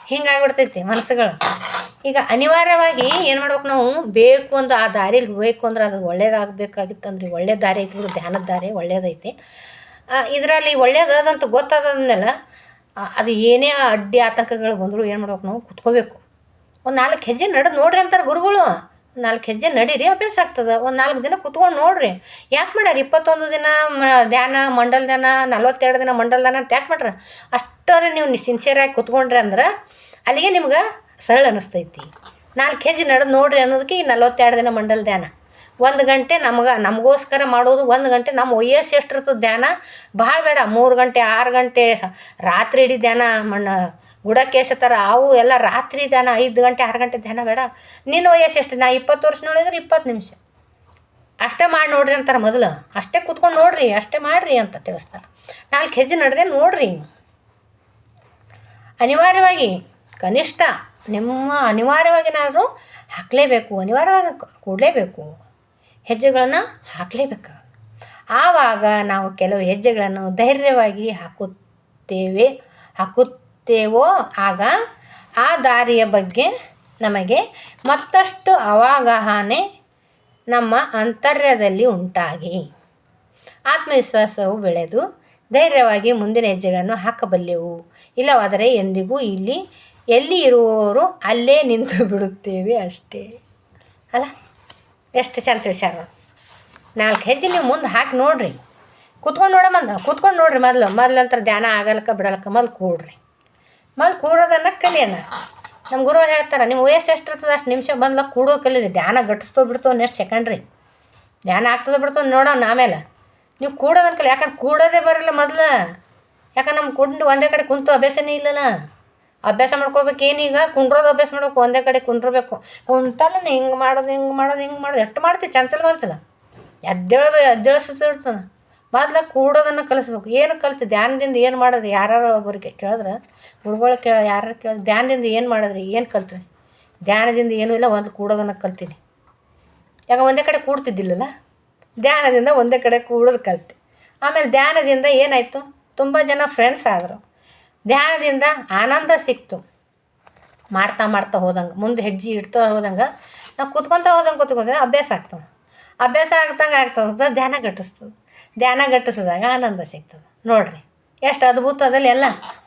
ಹಿಂಗೆ ಆಗ್ಬಿಡ್ತೈತಿ ಮನಸ್ಸುಗಳು. ಈಗ ಅನಿವಾರ್ಯವಾಗಿ ಏನು ಮಾಡ್ಬೇಕು ನಾವು? ಬೇಕು ಒಂದು ಆ ದಾರಿಲಿ ಹೋಗ್ಬೇಕು ಅಂದ್ರೆ ಅದು ಒಳ್ಳೇದಾಗಬೇಕಾಗಿತ್ತಂದ್ರೆ ಒಳ್ಳೆ ದಾರಿ ಐತಿ ಬಿಡು. ಧ್ಯಾನದ ದಾರಿ ಒಳ್ಳೇದೈತಿ. ಇದರಲ್ಲಿ ಒಳ್ಳೇದಂತ ಗೊತ್ತಾದದನ್ನೆಲ್ಲ ಅದು ಏನೇ ಅಡ್ಡಿ ಆತಂಕಗಳು ಬಂದರೂ ಏನು ಮಾಡ್ಬೇಕು ನಾವು ಕುತ್ಕೋಬೇಕು. ಒಂದು ನಾಲ್ಕು ಹೆಜ್ಜೆ ನಡೆದು ನೋಡ್ರಿ ಅಂತಾರೆ ಗುರುಗಳು. ನಾಲ್ಕು ಹೆಜ್ಜೆ ನಡೀರಿ, ಅಭ್ಯಾಸ ಆಗ್ತದೆ. ಒಂದು ನಾಲ್ಕು ದಿನ ಕುತ್ಕೊಂಡು ನೋಡ್ರಿ. ಯಾಕೆ ಮಾಡ್ಯಾರ ಇಪ್ಪತ್ತೊಂದು ದಿನ ಧ್ಯಾನ, ಮಂಡಲ ಧ್ಯಾನ, ನಲ್ವತ್ತೆರಡು ದಿನ ಮಂಡಲ ಧ್ಯಾನ ಅಂತ ಯಾಕೆ ಮಾಡ್ರ? ಅಷ್ಟರ ನೀವು ಸಿನ್ಸಿಯರಾಗಿ ಕುತ್ಕೊಂಡ್ರಿ ಅಂದ್ರೆ ಅಲ್ಲಿಗೆ ನಿಮ್ಗೆ ಸರಳ ಅನ್ನಿಸ್ತೈತಿ ನಾಲ್ಕು ಹೆಜ್ಜೆ ನಡೆದು ನೋಡ್ರಿ ಅನ್ನೋದಕ್ಕೆ ಈ ನಲ್ವತ್ತೆರಡು ದಿನ ಮಂಡಲ ಧ್ಯಾನ. ಒಂದು ಗಂಟೆ ನಮ್ಗೆ, ನಮಗೋಸ್ಕರ ಮಾಡೋದು ಒಂದು ಗಂಟೆ. ನಮ್ಮ ವಯಸ್ಸು ಎಷ್ಟಿರ್ತದೆ ಧ್ಯಾನ? ಭಾಳ ಬೇಡ. ಮೂರು ಗಂಟೆ, ಆರು ಗಂಟೆ ರಾತ್ರಿ ಇಡೀ ಧ್ಯಾನ ಮಣ್ಣ ಗುಡಕೇಶ ಥರ ಅವು ಎಲ್ಲ ರಾತ್ರಿ ಧ್ಯಾನ ಐದು ಗಂಟೆ, ಆರು ಗಂಟೆ ಧ್ಯಾನ ಬೇಡ. ನಿನ್ನ ವಯಸ್ಸು ಎಷ್ಟು? ನಾ ಇಪ್ಪತ್ತು ವರ್ಷ ನೋಡಿದ್ರೆ ಇಪ್ಪತ್ತು ನಿಮಿಷ. ಅಷ್ಟೇ ಮಾಡಿ ನೋಡ್ರಿ ಅಂತಾರೆ ಮೊದಲು. ಅಷ್ಟೇ ಕೂತ್ಕೊಂಡು ನೋಡ್ರಿ, ಅಷ್ಟೇ ಮಾಡಿರಿ ಅಂತ ತಿಳಿಸ್ತಾರೆ. ನಾಲ್ಕು ಹೆಜ್ಜೆ ನಡೆದೆ ನೋಡ್ರಿ ಅನಿವಾರ್ಯವಾಗಿ ಕನಿಷ್ಠ ನಿಮ್ಮ ಅನಿವಾರ್ಯವಾಗಿನಾದರೂ ಹಾಕಲೇಬೇಕು, ಅನಿವಾರ್ಯವಾಗಿ ಕೂಡಲೇಬೇಕು. ಹೆಜ್ಜೆಗಳನ್ನು ಹಾಕಲೇಬೇಕು. ಆವಾಗ ನಾವು ಕೆಲವು ಹೆಜ್ಜೆಗಳನ್ನು ಧೈರ್ಯವಾಗಿ ಹಾಕುತ್ತೇವೆ. ಹಾಕುತ್ತೇವೋ ಆಗ ಆ ದಾರಿಯ ಬಗ್ಗೆ ನಮಗೆ ಮತ್ತಷ್ಟು ಅವಾಗಹನೆ ನಮ್ಮ ಅಂತರ್ಯದಲ್ಲಿ ಉಂಟಾಗಿ. ಆತ್ಮವಿಶ್ವಾಸವು ಬೆಳೆದು ಧೈರ್ಯವಾಗಿ ಮುಂದಿನ ಹೆಜ್ಜೆಗಳನ್ನು ಹಾಕಬಲ್ಲೆವು. ಇಲ್ಲವಾದರೆ ಎಂದಿಗೂ ಇಲ್ಲಿ, ಎಲ್ಲಿ ಇರುವವರು ಅಲ್ಲೇ ನಿಂತು ಬಿಡುತ್ತೇವೆ ಅಷ್ಟೇ. ಅಲ್ಲ, ಎಷ್ಟು ಚಂದ ತಿಳಿಸ್ಯಾರ. ನಾಲ್ಕು ಹೆಜ್ಜೆ ನೀವು ಮುಂದೆ ಹಾಕಿ ನೋಡ್ರಿ. ಕೂತ್ಕೊಂಡು ನೋಡ ಕೂತ್ಕೊಂಡು ನೋಡ್ರಿ ಮೊದಲು. ಮೊದ್ಲು ಅಂತರ ಧ್ಯಾನ ಆಗಲ್ಕ ಬಿಡಲ್ಕ ಮೊದಲು ಕೂಡ್ರಿ. ಮೊದ್ಲು ಕೂಡೋದನ್ನ ಕಲಿಯೋಣ ನಮ್ಮ ಗುರು ಹೇಳ್ತಾರೆ ನಿಮ್ಮ ವಯಸ್ಸು ಎಷ್ಟು ಇರ್ತದೆ ಅಷ್ಟು ನಿಮಿಷ ಬಂದ್ಲ ಕೂಡೋದು ಕಲೀರಿ ಧ್ಯಾನ ಗಟ್ಟಿಸ್ತೋ ಬಿಡ್ತೋ ನೆಕ್ಸ್ಟ್ ಸೆಕೆಂಡ್ ರೀ. ಧ್ಯಾನ ಆಗ್ತದೋ ಬಿಡ್ತೋ ನೋಡೋಣ ಆಮೇಲೆ. ನೀವು ಕೂಡೋದನ್ನ ಕಲಿ ಯಾಕಂದ್ರೆ ಕೂಡೋದೇ ಬರಲ್ಲ ಮೊದ್ಲು. ಯಾಕಂದ್ರೆ ನಮ್ಮ ಕುಂಡು ಒಂದೇ ಕಡೆ ಕುಂತು ಅಭ್ಯಾಸನೇ ಇಲ್ಲಲ್ಲ. ಅಭ್ಯಾಸ ಮಾಡ್ಕೊಳ್ಬೇಕು ಏನೀಗ ಕುಂಡ್ರೋದು ಅಭ್ಯಾಸ ಮಾಡ್ಬೇಕು, ಒಂದೇ ಕಡೆ ಕುಂಡ್ರಬೇಕು ಕುಂತಲ್ಲ ಹಿಂಗೆ ಮಾಡೋದು ಹಿಂಗೆ ಮಾಡೋದು ಹಿಂಗೆ ಮಾಡೋದು, ಎಷ್ಟು ಮಾಡ್ತೀವಿ ಚಂಚಲ ಮನ್ಸಲ್ಲ ಎದ್ದೇಳ ಎದ್ದೇಳಿಸ್ತಿರ್ತಾನೆ ಮೊದ್ಲು ಕೂಡೋದನ್ನು ಕಲಿಸ್ಬೇಕು. ಏನು ಕಲಿತು ಧ್ಯಾನದಿಂದ ಏನು ಮಾಡಿದ್ರಿ? ಯಾರು ಒಬ್ಬರಿಗೆ ಕೇಳಿದ್ರೆ, ಗುರುಗಳು ಕೇ ಯಾರು ಕೇಳಿದ್ರೆ, ಧ್ಯಾನದಿಂದ ಏನು ಮಾಡಿದ್ರಿ? ಏನು ಕಲ್ತ್ರಿ? ಧ್ಯಾನದಿಂದ ಏನೂ ಇಲ್ಲ, ಒಂದು ಕೂಡೋದನ್ನು ಕಲ್ತೀನಿ. ಯಾಕೆ ಒಂದೇ ಕಡೆ ಕೂಡ್ತಿದ್ದಿಲ್ಲಲ್ಲ? ಧ್ಯಾನದಿಂದ ಒಂದೇ ಕಡೆ ಕೂಡೋದು ಕಲ್ತೆ. ಆಮೇಲೆ ಧ್ಯಾನದಿಂದ ಏನಾಯಿತು? ತುಂಬ ಜನ ಫ್ರೆಂಡ್ಸ್ ಆದರು. ಧ್ಯಾನದಿಂದ ಆನಂದ ಸಿಕ್ತು. ಮಾಡ್ತಾ ಮಾಡ್ತಾ ಹೋದಂಗೆ. ಮುಂದೆ ಹೆಜ್ಜೆ ಇಡ್ತಾ ಹೋದಂಗೆ. ನಾವು ಕೂತ್ಕೊತಾ ಹೋದಂಗೆ ಕೂತ್ಕೊಂತ ಅಭ್ಯಾಸ ಆಗ್ತದೆ. ಅಭ್ಯಾಸ ಆಗ್ತಂಗೆ ಆಗ್ತದೆ ಧ್ಯಾನ ಗಟ್ಟಿಸ್ತದೆ ಧ್ಯಾನ ಗಟ್ಟಿಸಿದಾಗ ಆನಂದ ಸಿಗ್ತದೆ. ನೋಡ್ರಿ, ಎಷ್ಟು ಅದ್ಭುತ ಅದಲ್ಲಿ. ಎಲ್ಲ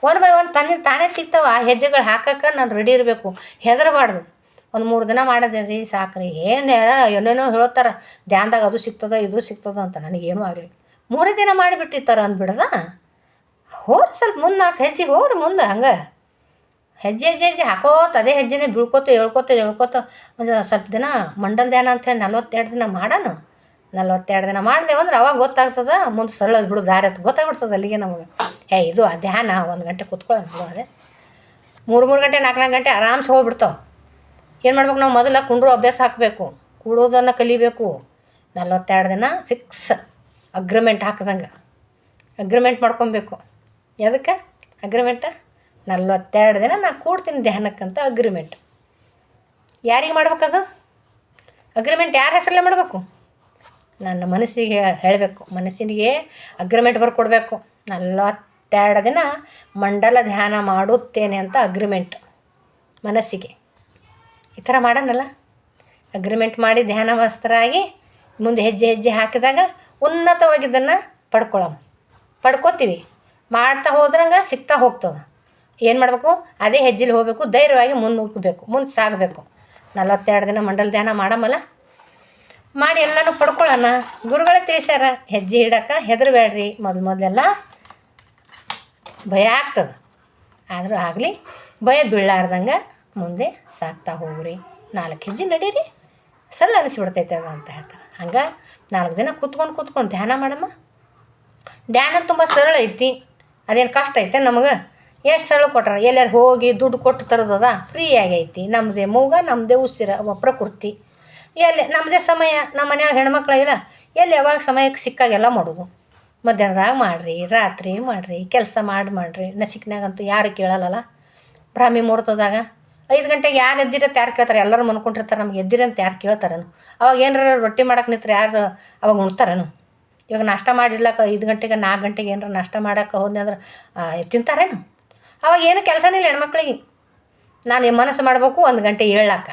ಒನ್ ಬೈ ಒನ್ ತನ್ನ ತಾನೇ ಸಿಗ್ತಾವ. ಆ ಹೆಜ್ಜೆಗಳು ಹಾಕಕ್ಕೆ ನಾನು ರೆಡಿ ಇರಬೇಕು. ಹೆದರಬಾರ್ದು. ಒಂದು ಮೂರು ದಿನ ಮಾಡಿದ್ರೆ ಸಾಕ್ರಿ. ಏನು ಏನೇನೋ ಹೇಳ್ತಾರೆ. ಧ್ಯಾನದಾಗ ಅದು ಸಿಗ್ತದ, ಇದು ಸಿಗ್ತದ ಅಂತ ನನಗೇನು ಆಗಲಿ ಮೂರೇ ದಿನ ಮಾಡಿಬಿಟ್ಟಿರ್ತಾರೆ ಅಂದ್ಬಿಡ್ದ? ಹೋರಿ ಸ್ವಲ್ಪ ಮುಂದೆ ನಾಲ್ಕು ಹೆಜ್ಜೆಗೆ ಹೋರಿ ಮುಂದೆ ಹಂಗೆ. ಹೆಜ್ಜೆ ಹೆಜ್ಜೆ ಹೆಜ್ಜೆ ಹಾಕೋತ, ಅದೇ ಹೆಜ್ಜೆನೇ ಬೀಳ್ಕೋತ ಹೇಳ್ಕೋತ ಹೇಳ್ಕೋತ ಒಂದು ಸ್ವಲ್ಪ ದಿನ ಮಂಡಲ ಧ್ಯಾನ ಅಂತೇಳಿ ನಲ್ವತ್ತೆರಡು ದಿನ ಮಾಡೋಣ. ನಲ್ವತ್ತೆರಡು ದಿನ ಮಾಡ್ದೇವು ಅಂದ್ರೆ ಅವಾಗ ಗೊತ್ತಾಗ್ತದೆ, ಮುಂದೆ ಸರಳ ಬಿಡು, ದಾರಿ ಅಂತ ಗೊತ್ತಾಗ್ಬಿಡ್ತದೆ ಅಲ್ಲಿಗೆ ನಮಗೆ. ಹೇ, ಇದು ಆ ಧ್ಯಾನ, ಒಂದು ಗಂಟೆ ಕೂತ್ಕೊಳ್ಳೋಣ ಅದೇ. ಮೂರು ಮೂರು ಗಂಟೆ ನಾಲ್ಕು ನಾಲ್ಕು ಗಂಟೆ ಆರಾಮ್ಸೆ ಹೋಗ್ಬಿಡ್ತಾವೆ. ಏನು ಮಾಡ್ಬೇಕು ನಾವು ಮೊದಲು ಕುಂಡ್ರು ಅಭ್ಯಾಸ ಹಾಕಬೇಕು, ಕೂಡೋದನ್ನು ಕಲಿಬೇಕು. ನಲ್ವತ್ತೆರಡು ದಿನ ಫಿಕ್ಸ್ ಅಗ್ರಿಮೆಂಟ್ ಹಾಕ್ದಂಗೆ. ಅಗ್ರಿಮೆಂಟ್ ಮಾಡ್ಕೊಬೇಕು. ಎದಕ್ಕೆ? ಅಗ್ರಿಮೆಂಟ ನಲ್ವತ್ತೆರಡು ದಿನ ನಾ ಕೂಡ್ತೀನಿ ಧ್ಯಾನಕ್ಕಂತ ಅಗ್ರಿಮೆಂಟ್ ಯಾರಿಗೆ ಮಾಡ್ಬೇಕದು? ಅಗ್ರಿಮೆಂಟ್ ಯಾರ ಹೆಸರಲ್ಲೇ ಮಾಡಬೇಕು? ನನ್ನ ಮನಸ್ಸಿಗೆ ಹೇಳಬೇಕು. ಮನಸ್ಸಿನಿಗೆ ಅಗ್ರಿಮೆಂಟ್ ಬರ್ಕೊಡ್ಬೇಕು. ನಲವತ್ತೆರಡು ದಿನ ಮಂಡಲ ಧ್ಯಾನ ಮಾಡುತ್ತೇನೆ ಅಂತ ಅಗ್ರಿಮೆಂಟ್ ಮನಸ್ಸಿಗೆ. ಈ ಥರ ಮಾಡೋಣಲ್ಲ ಅಗ್ರಿಮೆಂಟ್ ಮಾಡಿ ಧ್ಯಾನಮಸ್ತರಾಗಿ ಮುಂದೆ ಹೆಜ್ಜೆ ಹೆಜ್ಜೆ ಹಾಕಿದಾಗ ಉನ್ನತವಾಗಿದ್ದನ್ನು ಪಡ್ಕೊಳಮ್. ಪಡ್ಕೋತೀವಿ. ಮಾಡ್ತಾ ಹೋದ್ರಂಗೆ ಸಿಗ್ತಾ ಹೋಗ್ತದೆ. ಏನು ಮಾಡಬೇಕು? ಅದೇ ಹೆಜ್ಜೆಲಿ ಹೋಗಬೇಕು, ಧೈರ್ಯವಾಗಿ ಮುಂದೆ ನುಗ್ಗಬೇಕು ಮುಂದೆ ಸಾಗಬೇಕು. ನಲವತ್ತೆರಡು ದಿನ ಮಂಡಲ ಧ್ಯಾನ ಮಾಡಮಲ್ಲ? ಮಾಡಿ ಎಲ್ಲನೂ ಪಡ್ಕೊಳ್ಳೋಣ ಗುರುಗಳೇ ತಿಳಿಸ್ಯಾರ, ಹೆಜ್ಜೆ ಇಡಕ್ಕೆ ಹೆದರಬೇಡ್ರಿ ಮೊದಲು ಮೊದಲೆಲ್ಲ. ಭಯ ಆಗ್ತದೆ. ಆದರೂ ಆಗಲಿ, ಭಯ ಬೀಳಾರ್ದಂಗೆ ಮುಂದೆ ಸಾಕ್ತಾ ಹೋಗ್ರಿ. ನಾಲ್ಕು ಹೆಜ್ಜೆ ನಡೀರಿ, ಸರಳ ಅನಿಸ್ಬಿಡ್ತೈತೆ ಅದು ಅಂತ ಹೇಳ್ತಾರೆ. ಹಂಗೆ ನಾಲ್ಕು ದಿನ ಕೂತ್ಕೊಂಡು ಕೂತ್ಕೊಂಡು ಧ್ಯಾನ ಮಾಡಮ್ಮ. ಧ್ಯಾನ ತುಂಬ ಸರಳ ಐತಿ. ಅದೇನು ಕಷ್ಟ ಐತೆ ನಮಗೆ? ಎಷ್ಟು ಸರಳ ಕೊಟ್ಟಾರ? ಎಲ್ಲಾರು ಹೋಗಿ ದುಡ್ಡು ಕೊಟ್ಟು ತರೋದದ? ಫ್ರೀಯಾಗಿ ಐತಿ ನಮ್ಮದೇ ಮೂಗ ನಮ್ಮದೇ ಉಸಿರ ಪ್ರಕೃತಿ ಎಲ್ಲಿ ನಮ್ಮದೇ ಸಮಯ ನಮ್ಮ ಮನ್ಯಾಗ ಹೆಣ್ಮಕ್ಳಿಲ್ಲ ಎಲ್ಲಿ ಯಾವಾಗ ಸಮಯಕ್ಕೆ ಸಿಕ್ಕಾಗೆಲ್ಲ ಮಾಡೋದು. ಮಧ್ಯಾಹ್ನದಾಗ ಮಾಡಿರಿ, ರಾತ್ರಿ ಮಾಡಿರಿ, ಕೆಲಸ ಮಾಡಿ ಮಾಡಿರಿ. ನಸಿಕ್ನಾಗಂತೂ ಯಾರು ಕೇಳಲ್ಲಲ್ಲ ಬ್ರಾಹ್ಮಿ ಮುಹೂರ್ತದಾಗ ಐದು ಗಂಟೆಗೆ ಯಾರು ಎದ್ದಿರತ್ತೆ ಯಾರು ಕೇಳ್ತಾರೆ. ಎಲ್ಲರೂ ಮನ್ಕೊಂಡಿರ್ತಾರೆ, ನಮ್ಗೆ ಎದ್ದಿರಂತ ಯಾರು ಕೇಳ್ತಾರೇನು. ಅವಾಗ ಏನಾರ ರೊಟ್ಟಿ ಮಾಡೋಕೆ ನಿಂತ್ರೆ ಯಾರು ಅವಾಗ ಉಣ್ತಾರೇನು. ಇವಾಗ ನಾಷ್ಟ ಮಾಡಿಡ್ಲಕ್ಕ ಐದು ಗಂಟೆಗೆ, ನಾಲ್ಕು ಗಂಟೆಗೆ ಏನಾರ ನಾಷ್ಟ ಮಾಡೋಕೆ ಹೋದ್ನಿ ಅಂದ್ರೆ ತಿಂತಾರೇನು. ಅವಾಗ ಏನು ಕೆಲಸನೇ ಇಲ್ಲ ಹೆಣ್ಮಕ್ಳಿಗೆ. ನಾನು ಮನಸ್ಸು ಮಾಡಬೇಕು, ಒಂದು ಗಂಟೆ ಏಳಾಕ